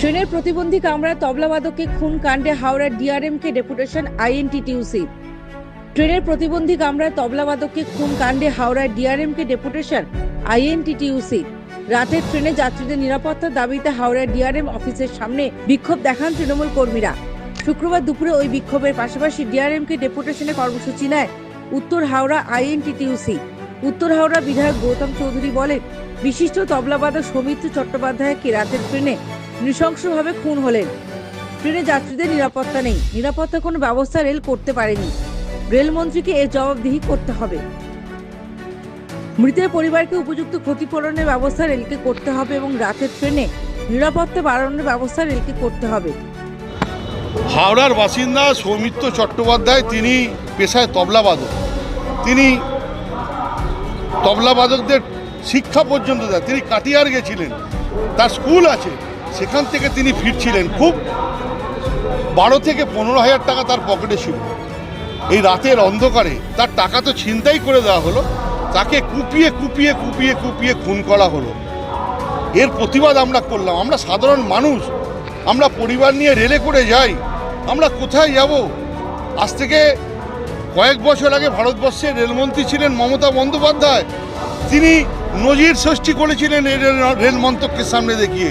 ট্রেনের প্রতিবন্ধী কামরায় তবলাবাদককে খুন কাণ্ডে হাওড়ার ডিআরএমকে ডেপুটেশন আইএনটিটিউসি। ট্রেনের প্রতিবন্ধী কামরায় তবলাবাদককে খুন কাণ্ডে হাওড়ার ডিআরএমকে ডেপুটেশন আইএনটিটিউসি। রাতের ট্রেনে যাত্রীদের নিরাপত্তার দাবিতে হাওড়ার ডিআরএম অফিসের সামনে বিক্ষোভ দেখান তৃণমূল কর্মীরা। শুক্রবার দুপুরে ওই বিক্ষোভের পাশাপাশি ডিআরএমকে ডেপুটেশনে কর্মসূচি নেয় উত্তর হাওড়া আইএনটিটিউসি। উত্তর হাওড়া বিধায়ক গৌতম চৌধুরী বলেন, বিশিষ্ট তবলাবাদক সৌমিত্র চট্টোপাধ্যায়কে রাতের ট্রেনে নৃশংসভাবে খুন হলেন। ট্রেনে যাত্রীদের নিরাপত্তা নেই। নিরাপত্তা কোনো ব্যবস্থা রেল করতে পারেনি। রেলমন্ত্রীকে এর জবাবদিহি করতে হবে। মৃতের পরিবারকে উপযুক্ত ক্ষতিপূরণের ব্যবস্থা রেলকে করতে হবে এবং রাতের ট্রেনে নিরাপত্তা বাড়ানোর ব্যবস্থা রেলকে করতে হবে। হাওড়ার বাসিন্দা সৌমিত্র চট্টোপাধ্যায় তিনি পেশায় তবলাবাদক। তিনি তবলাবাদকদের শিক্ষা পর্যন্ত দেয় তিনি কাটিয়ার গেছিলেন। তার স্কুল আছে। সেখান থেকে তিনি ফিরছিলেন খুব বারো থেকে পনেরো হাজার টাকা তার পকেটে ছিল। এই রাতের অন্ধকারে তার টাকা তো ছিনতাই করে দেওয়া হলো, তাকে কুপিয়ে কুপিয়ে কুপিয়ে কুপিয়ে খুন করা হলো। এর প্রতিবাদ আমরা করলাম, আমরা সাধারণ মানুষ, আমরা পরিবার নিয়ে রেলে করে যাই, আমরা কোথায় যাব? আজ থেকে কয়েক বছর আগে ভারতবর্ষের রেলমন্ত্রী ছিলেন মমতা বন্দ্যোপাধ্যায়, তিনি নজির সৃষ্টি করেছিলেন রেল মন্ত্রকের সামনে দেখিয়ে।